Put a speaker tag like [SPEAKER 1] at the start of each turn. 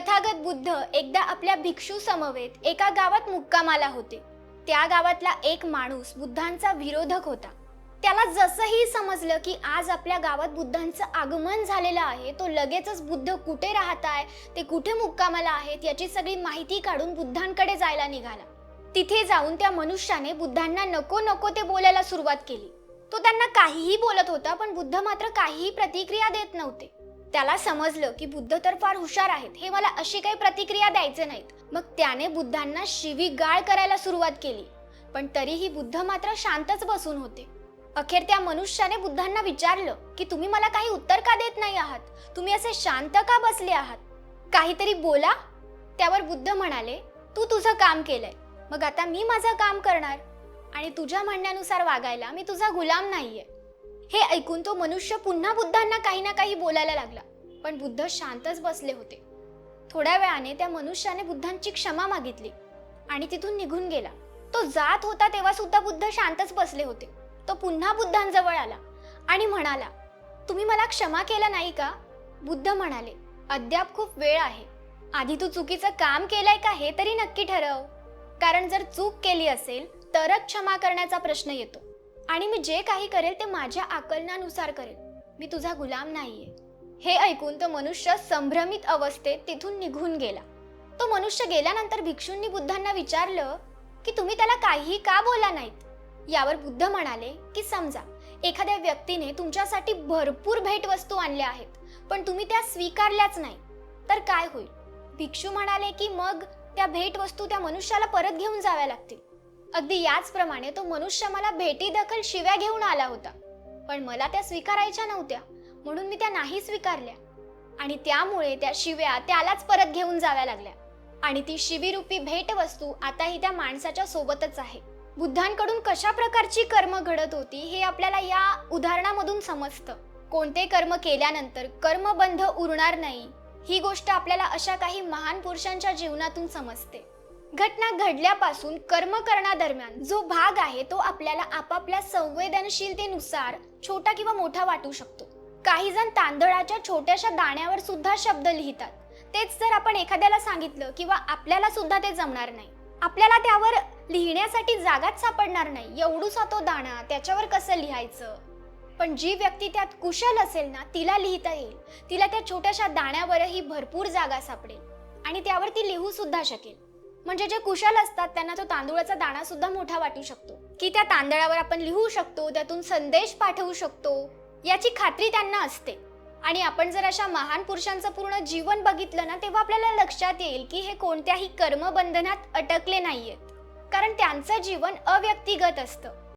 [SPEAKER 1] तथागत बुद्ध एकदा आपल्या भिक्षू समवेत एका गावात मुक्कामाला होते. त्या गावातला एक माणूस बुद्धांचा विरोधक होता. त्याला जसंही समजलं की आज आपल्या गावात बुद्धांचं आगमन झालेलं आहे तो लगेचच बुद्ध कुठे राहत आहे ते कुठे मुक्कामाला आहेत याची सगळी माहिती काढून बुद्धांकडे जायला निघाला. तिथे जाऊन त्या मनुष्याने बुद्धांना नको नको ते बोलायला सुरुवात केली. तो त्यांना काहीही बोलत होता पण बुद्ध मात्र काहीही प्रतिक्रिया देत नव्हते. त्याला समजलं की बुद्ध तर फार हुशार आहेत. हे मला अशी काही प्रतिक्रिया द्यायचे नाहीत. मग त्याने बुद्धांना शिवीगाळ करायला सुरुवात केली. पण तरीही बुद्ध मात्र शांतच बसून होते. अखेर त्या मनुष्याने बुद्धांना विचारलं की तुम्ही मला काही उत्तर का देत नाही आहात? तुम्ही असे शांत का बसले आहात? काहीतरी बोला. त्यावर बुद्ध म्हणाले तू तुझं काम केलंय. मग आता मी माझं काम करणार? आणि तुझ्या म्हणण्यानुसार वागायला मी तुझा गुलाम नाहीये. हे ऐकून तो मनुष्य पुन्हा बुद्धांना काही ना काही बोलायला लागला. पण बुद्ध शांतच बसले होते. थोड्या वेळाने त्या मनुष्याने बुद्धांची क्षमा मागितली आणि तिथून निघून गेला. तो जात होता तेव्हा सुद्धा बुद्ध शांतच बसले होते. तो पुन्हा बुद्धांजवळ आला आणि म्हणाला तुम्ही मला क्षमा केला नाही का? बुद्ध म्हणाले अद्याप खूप वेळ आहे. आधी तू चुकीचं काम केलंय का हे तरी नक्की ठरव. कारण जर चूक केली असेल तरच क्षमा करण्याचा प्रश्न येतो. आणि मी जे काही करेल ते माझ्या आकलनानुसार करेल. मी तुझा गुलाम नाहीये. हे ऐकून तो मनुष्य संभ्रमित अवस्थेत तिथून निघून गेला. तो मनुष्य गेल्यानंतर भिक्षूंनी बुद्धांना विचारलं की तुम्ही त्याला काहीही का बोला नाहीत? यावर बुद्ध म्हणाले की समजा एखाद्या व्यक्तीने तुमच्यासाठी भरपूर भेटवस्तू आणल्या आहेत पण तुम्ही त्या स्वीकारल्याच नाही. तर काय होईल? भिक्षू म्हणाले की मग त्या भेटवस्तू त्या मनुष्याला परत घेऊन जाव्या लागतील. अगदी याचप्रमाणे तो मनुष्य मला भेटी दखल शिव्या घेऊन आला होता. पण मला त्या स्वीकारायच्या नव्हत्या म्हणून मी त्या नाही स्वीकारल्या. आणि त्यामुळे त्या शिव्या त्यालाच परत घेऊन जाव्या लागल्या. आणि ती शिवीरूपी भेटवस्तू आताही त्या माणसाच्या सोबतच आहे. बुद्धांकडून कशा प्रकारची कर्म घडत होती हे आपल्याला या उदाहरणामधून समजतं. कोणते कर्म केल्यानंतर कर्मबंध उरणार नाही ही गोष्ट आपल्याला अशा काही महान पुरुषांच्या जीवनातून समजते. घटना घडल्यापासून कर्म करण्यादरम्यान जो भाग आहे तो आपल्याला आपापल्या संवेदनशीलतेनुसार छोटा किंवा मोठा वाटू शकतो. काही जण तांदळाच्या छोट्याशा दाण्यावर सुद्धा शब्द लिहितात. तेच जर आपण एखाद्याला सांगितलं किंवा आपल्याला सुद्धा ते जमणार नाही. आपल्याला त्यावर लिहिण्यासाठी जागाच सापडणार नाही. एवढूसा तो दाणा त्याच्यावर कसं लिहायचं? पण जी व्यक्ती त्यात कुशल असेल ना तिला लिहिता येईल. तिला त्या छोट्याशा दाण्यावरही भरपूर जागा सापडेल. आणि त्यावर ती लिहू सुद्धा शकेल. म्हणजे जे कुशल असतात त्यांना तो तांदूळाचा दाणा सुद्धा मोठा वाटू शकतो. की त्या तांदळावर आपण लिहू शकतो त्यातून संदेश पाठवू शकतो याची खात्री त्यांना असते. आणि आपण जर अशा महान पुरुषांचं पूर्ण जीवन बघितलं ना तेव्हा आपल्याला लक्षात येईल की हे कोणत्याही कर्मबंधनात अटकले नाहीयेत. कारण त्यांचं जीवन अव्यक्तिगत असतं.